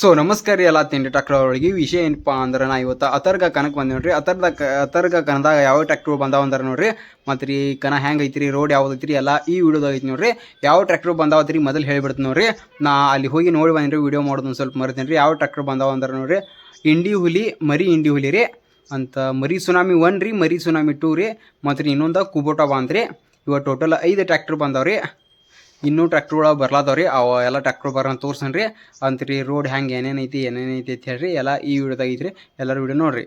So ನಮಸ್ಕಾರ ಎಲ್ಲ ತಿಂಡಿ ಟ್ರ್ಯಾಕ್ಟರ್ ಅವರಿಗೆ ವಿಷಯ ಏನಪ್ಪ ಅಂದ್ರೆ ನಾ ಇವತ್ತು ಅತರ್ಗ ಕನಕ ಬಂದೆ ನೋಡ್ರಿ. ಅತರ್ದ ಅತರ್ಗ ಕನದಾಗ ಯಾವ ಟ್ರ್ಯಾಕ್ಟರ್ ಬಂದಾವ ಅಂದ್ರೆ ನೋಡ್ರಿ. ಮತ್ತು ರೀ ಕನ ಹೆಂಗೆ ಐತ್ರಿ ರೋಡ್ ಯಾವ್ದು ಐತ್ರಿ ಎಲ್ಲ ಈ ವಿಡಿಯೋದಾಗ ಐತಿ ನೋಡ್ರಿ. ಯಾವ ಟ್ರ್ಯಾಕ್ಟರ್ ಬಂದಾವತ್ರಿ ಮೊದಲು ಹೇಳ್ಬಿಡ್ತೀನಿ ನೋಡ್ರಿ. ನಾ ಅಲ್ಲಿ ಹೋಗಿ ನೋಡಿ ಬಂದ್ರಿ, ವಿಡಿಯೋ ಮಾಡೋದು ಒಂದು ಸ್ವಲ್ಪ ಮರಿತೀನಿ ರೀ. ಯಾವ ಟ್ರ್ಯಾಕ್ಟರ್ ಬಂದಾವ ಅಂದ್ರೆ ನೋಡ್ರಿ. ಇಂಡಿ ಹುಲಿ, ಮರಿ ಇಂಡಿ ಹುಲಿ ರೀ. ಅಂತ ಮರಿ ಸುನಾಮಿ ಒನ್ ರೀ, ಮರಿ ಸುನಾಮಿ ಟೂ ರೀ. ಮತ್ತು ರೀ ಇನ್ನೊಂದು ಕುಬೋಟ ಬಂದ್ರಿ ಇವಾಗ ಟೋಟಲ್ ಐದು ಟ್ರ್ಯಾಕ್ಟರ್ ಬಂದಾವ್ರಿ ಇನ್ನೂ ಟ್ರ್ಯಾಕ್ಟರ್ಗಳು ಬರ್ಲಾದವ್ ರೀ ಅವ ಎಲ್ಲ ಟ್ರ್ಯಾಕ್ಟ್ರ್ ಬರೋಣ ತೋರ್ಸನ್ ರೀ ಅಂತ್ರಿ ರೋಡ್ ಹೆಂಗೆ ಏನೇನು ಐತಿ ಐತಿ ಅಂತ ಹೇಳ್ರಿ. ಎಲ್ಲ ಈ ವಿಡಿಯೋದಾಗ ರೀ ಎಲ್ಲರೂ ವಿಡಿಯೋ ನೋಡ್ರಿ.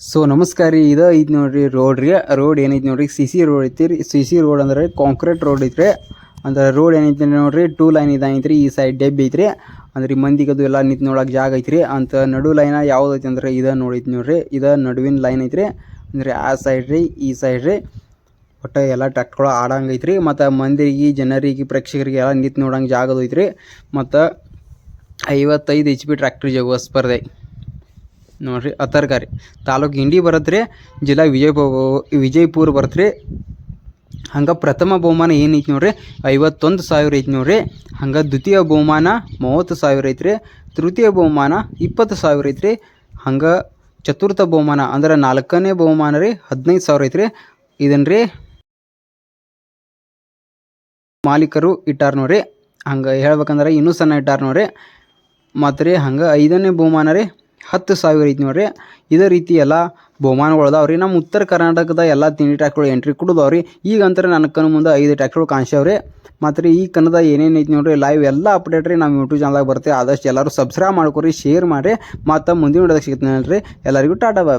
ಸೊ ನಮಸ್ಕಾರ ರೀ. ಇದು ಐತಿ ನೋಡ್ರಿ ರೋಡ್ ರೀ. ರೋಡ್ ಏನೈತಿ ನೋಡ್ರಿ? ಸಿ ಸಿ ರೋಡ್ ಐತಿ ರೀ. ಸಿ ಸಿ ರೋಡ್ ಅಂದ್ರೆ ಕಾಂಕ್ರೀಟ್ ರೋಡ್ ಐತ್ರಿ. ಅಂದ್ರೆ ರೋಡ್ ಏನೈತಿ ನೋಡ್ರಿ? ಟೂ ಲೈನ್ ಇದಂಗೈತಿ ರೀ ಈ ಸೈಡ್ ಡೆಬ್ ಐತ್ರಿ. ಅಂದ್ರೆ ಮಂದಿಗೆ ಅದು ಎಲ್ಲ ನಿಂತು ನೋಡೋಕೆ ಜಾಗ ಐತ್ರಿ. ಅಂತ ನಡು ಲೈನ ಯಾವ್ದು ಐತಿ ಅಂದ್ರೆ ಇದ ನೋಡೈತಿ ನೋಡ್ರಿ. ಇದ ನಡುವಿನ ಲೈನ್ ಐತ್ರಿ. ಅಂದ್ರೆ ಆ ಸೈಡ್ ರೀ, ಈ ಸೈಡ್ ರೀ. ಒಟ್ಟು ಎಲ್ಲ ಟ್ರ್ಯಾಕ್ಟ್ಗಳು ಆಡಂಗೆ ಐತ್ರಿ ಮತ್ತು ಮಂದಿರಿಗೆ, ಜನರಿಗೆ, ಪ್ರೇಕ್ಷಕರಿಗೆ ಎಲ್ಲ ನಿಂತು ನೋಡಂಗೆ ಜಾಗದು ಐತ್ರಿ ಮತ್ತು ಐವತ್ತೈದು ಎಚ್ ಪಿ ಟ್ರ್ಯಾಕ್ಟ್ರ್ ಜಗುವ ಸ್ಪರ್ಧೆ. ನೋಡ್ರಿ ಅತರ್ಕಾರಿ ತಾಲೂಕು ಇಂಡಿ ಬರುತ್ತೆ ರೀ ಜಿಲ್ಲಾ ವಿಜಯಪುರ ವಿಜಯಪುರ ಬರುತ್ತೆ ರೀ ಹಂಗೆ ಪ್ರಥಮ ಬಹುಮಾನ ಏನೈತಿ ನೋಡ್ರಿ, ಐವತ್ತೊಂದು ಸಾವಿರ ಐತಿ ನೋಡ್ರಿ. ಹಂಗೆ ದ್ವಿತೀಯ ಬಹುಮಾನ ಮೂವತ್ತು ಸಾವಿರ ಐತ್ರಿ. ತೃತೀಯ ಬಹುಮಾನ ಇಪ್ಪತ್ತು ಸಾವಿರ ಐತ್ರಿ. ಹಂಗೆ ಚತುರ್ಥ ಬಹುಮಾನ ಅಂದ್ರೆ ನಾಲ್ಕನೇ ಬಹುಮಾನ ರೀ, ಹದಿನೈದು ಸಾವಿರ ಐತ್ರಿ. ಇದನ್ನು ರೀ ಮಾಲೀಕರು ಇಟ್ಟಾರ ನೋಡ್ರಿ. ಹಂಗೆ ಹೇಳ್ಬೇಕಂದ್ರೆ ಇನ್ನೂ ಸಣ್ಣ ಇಟ್ಟಾರ ನೋಡ್ರಿ. ಮತ್ತು ರೀ ಹಂಗೆ ಐದನೇ ಬಹುಮಾನ ರೀ ಹತ್ತು ಸಾವಿರ ಐತಿ ನೋಡ್ರಿ. ಇದೇ ರೀತಿ ಎಲ್ಲ ಬಹುಮಾನಗಳು ಅದಾವ ರೀ. ನಮ್ಮ ಉತ್ತರ ಕರ್ನಾಟಕದ ಎಲ್ಲ ತಿಂಡಿ ಟ್ರ್ಯಾಕ್ಟರ್ಗಳು ಎಂಟ್ರಿ ಕೊಡೋದವ್ರಿ ರೀ. ಈಗ ಅಂತಾರೆ ನನ್ನ ಕಣ್ಣು ಮುಂದೆ ಐದು ಟ್ಯಾಕ್ಟ್ರಿಗಳು ಕಾಣಿಸ್ಯಾವ್ರಿ ಮತ್ತು ರೀ ಈ ಕನ್ನಡ ಏನೇನು ಐತಿ ನೋಡ್ರಿ ಲೈವ್ ಎಲ್ಲ ಅಪ್ಡೇಟ್ ರೀ ನಮ್ಮ ಯೂಟ್ಯೂಬ್ ಚಾನಲ್ದಾಗ ಬರ್ತೀವಿ ಆದಷ್ಟು ಎಲ್ಲರೂ ಸಬ್ಸ್ಕ್ರೈಬ್ ಮಾಡ್ಕೊರಿ ಶೇರ್ ಮಾಡಿರಿ. ಮತ್ತು ಮುಂದಿನ ಸಿಗುತ್ತೆ ಸಿಗ್ತೀನಿ ಎಲ್ಲರಿಗೂ ಟಾಟಾ ಬಾಯ್.